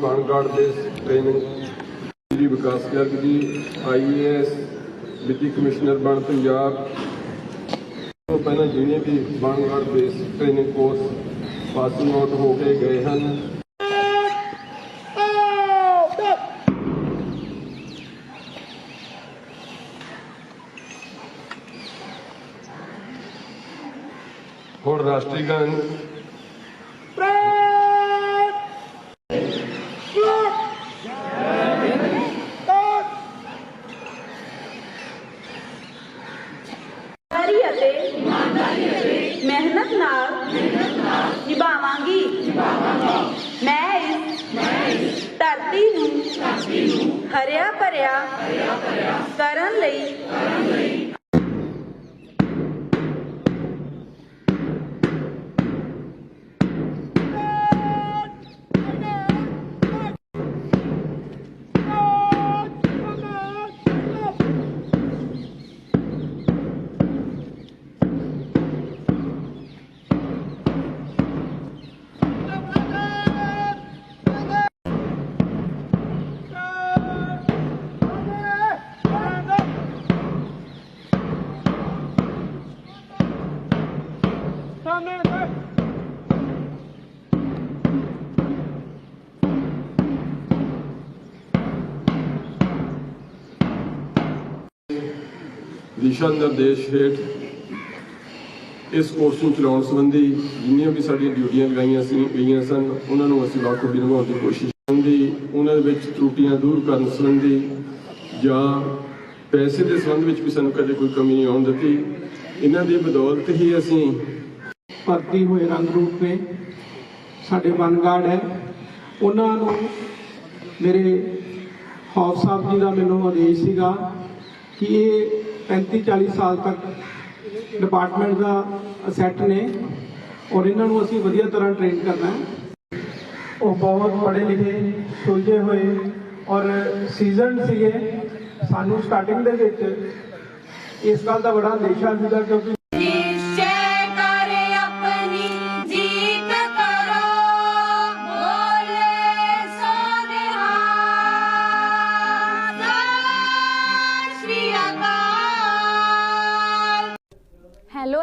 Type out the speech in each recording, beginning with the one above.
ਬਾਣਗੜ ਦੇ ਟ੍ਰੇਨਿੰਗ ਸ੍ਰੀ ਵਿਕਾਸ ਗਰਗ ਜੀ IAS deputy commissioner ਬਣ ਪੰਜਾਬ। ਤੋਂ ਪਹਿਲਾਂ ਜਿਹੜੇ ਵੀ Banagarh base training course passing out ਹੋ ਕੇ ਗਏ ਹਨ ਹੁਣ ਰਾਸ਼ਟਰੀ ਗਾਨ ਅਤੇ ਮਿਹਨਤ ਨਾਲ ਨਿਭਾਵਾਂਗੀ। ਮੈਂ ਇਸ ਧਰਤੀ ਨੂੰ ਹਰਿਆ ਭਰਿਆ ਕਰਨ ਲਈ ਦਿਸ਼ਾ ਨਿਰਦੇਸ਼ ਹੇਠ ਇਸ ਕੋਰਸ ਨੂੰ ਚਲਾਉਣ ਸੰਬੰਧੀ ਜਿੰਨੀਆਂ ਵੀ ਸਾਡੀਆਂ ਡਿਊਟੀਆਂ ਲਗਾਈਆਂ ਸੀ, ਗਈਆਂ ਸਨ, ਉਹਨਾਂ ਨੂੰ ਅਸੀਂ ਬਾਖੂਬੀ ਨਿਭਾਉਣ ਦੀ ਕੋਸ਼ਿਸ਼ ਸੰਬੰਧੀ ਉਹਨਾਂ ਦੇ ਵਿੱਚ ਤਰੁੱਟੀਆਂ ਦੂਰ ਕਰਨ ਸੰਬੰਧੀ ਜਾਂ ਪੈਸੇ ਦੇ ਸੰਬੰਧ ਵਿੱਚ ਵੀ ਸਾਨੂੰ ਕਦੇ ਕੋਈ ਕਮੀ ਨਹੀਂ ਆਉਣ ਦਿੱਤੀ। ਇਹਨਾਂ ਦੀ ਬਦੌਲਤ ਹੀ ਅਸੀਂ ਭਰਤੀ ਹੋਏ ਰੰਗ ਰੂਪ ਨੇ ਸਾਡੇ ਵਨਗਾਰਡ ਹੈ। ਉਹਨਾਂ ਨੂੰ ਮੇਰੇ ਹੌਸ ਸਾਹਿਬ ਜੀ ਦਾ ਮੈਨੂੰ ਆਦੇਸ਼ ਸੀਗਾ ਕਿ ਇਹ 35 40 ਸਾਲ ਤੱਕ ਡਿਪਾਰਟਮੈਂਟ ਦਾ ਅਸੈਟ ਨੇ ਔਰ ਇਹਨਾਂ ਨੂੰ ਅਸੀਂ ਵਧੀਆ ਤਰ੍ਹਾਂ ਟ੍ਰੇਨ ਕਰਨਾ ਹੈ। ਉਹ ਬਹੁਤ ਪੜ੍ਹੇ ਲਿਖੇ, ਸੁਲਝੇ ਹੋਏ ਔਰ ਸੀਜ਼ਨ ਸੀਗੇ। ਸਾਨੂੰ ਸਟਾਰਟਿੰਗ ਦੇ ਵਿੱਚ ਇਸ ਗੱਲ ਦਾ ਬੜਾ ਅੰਦੇਸ਼ਾ ਸੀਗਾ ਕਿਉਂਕਿ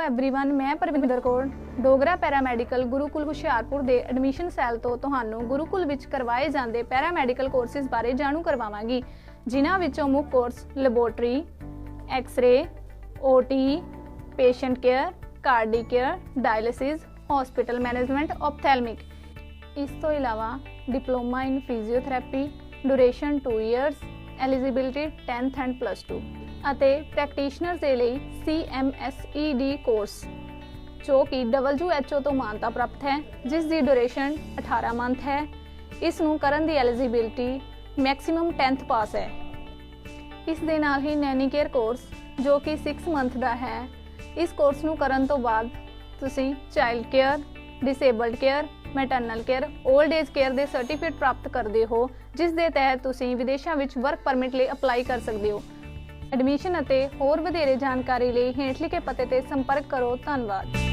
एवरीवन ਮੈਂ ਪਰਵਿੰਦਰ ਕੌਰ ਡੋਗਰਾ ਪੈਰਾਮੈਡੀਕਲ ਗੁਰੂਕੁਲ ਹੁਸ਼ਿਆਰਪੁਰ ਦੇ ਐਡਮਿਸ਼ਨ ਸੈੱਲ ਤੋਂ ਤੁਹਾਨੂੰ ਗੁਰੂਕੁਲ ਵਿੱਚ ਕਰਵਾਏ ਜਾਂਦੇ ਪੈਰਾਮੈਡੀਕਲ ਕੋਰਸਿਸ ਬਾਰੇ ਜਾਣੂ ਕਰਵਾਵਾਂਗੀ ਜਿਨ੍ਹਾਂ ਵਿੱਚੋਂ ਮੁੱਖ course laboratory x-ray OT patient care cardiac care dialysis hospital management ophthalmic ਇਸ ਤੋਂ ਇਲਾਵਾ diploma in physiotherapy duration 2 years eligibility 10th and plus 2 ਅਤੇ ਪ੍ਰੈਕਟੀਸ਼ਨਰਸ ਦੇ ਲਈ CMSED ਕੋਰਸ, ਜੋ ਕਿ WHO ਤੋਂ ਮਾਨਤਾ ਪ੍ਰਾਪਤ ਹੈ, ਜਿਸ ਦੀ ਡਿਊਰੇਸ਼ਨ 18 ਮੰਥ ਹੈ। ਇਸ ਨੂੰ ਕਰਨ ਦੀ ਐਲੀਜੀਬਿਲਿਟੀ ਮੈਕਸਿਮਮ 10th ਪਾਸ ਹੈ। ਇਸ ਦੇ ਨਾਲ ਹੀ ਨੈਨੀ ਕੇਅਰ ਕੋਰਸ ਜੋ ਕਿ 6 ਮੰਥ ਦਾ ਹੈ, ਇਸ ਕੋਰਸ ਨੂੰ ਕਰਨ ਤੋਂ ਬਾਅਦ ਤੁਸੀਂ child care disabled care maternal care old age care ਦੇ ਸਰਟੀਫਿਕੇਟ ਪ੍ਰਾਪਤ ਕਰਦੇ ਹੋ, ਜਿਸ ਦੇ ਤਹਿਤ ਤੁਸੀਂ ਵਿਦੇਸ਼ਾਂ ਵਿੱਚ ਵਰਕ ਪਰਮਿਟ ਲਈ ਅਪਲਾਈ ਕਰ ਸਕਦੇ ਹੋ। ਐਡਮਿਸ਼ਨ ਅਤੇ ਹੋਰ ਵਧੇਰੇ ਜਾਣਕਾਰੀ ਲਈ ਹੇਠ ਲਿਖੇ ਪਤੇ ਤੇ ਸੰਪਰਕ ਕਰੋ। ਧੰਨਵਾਦ।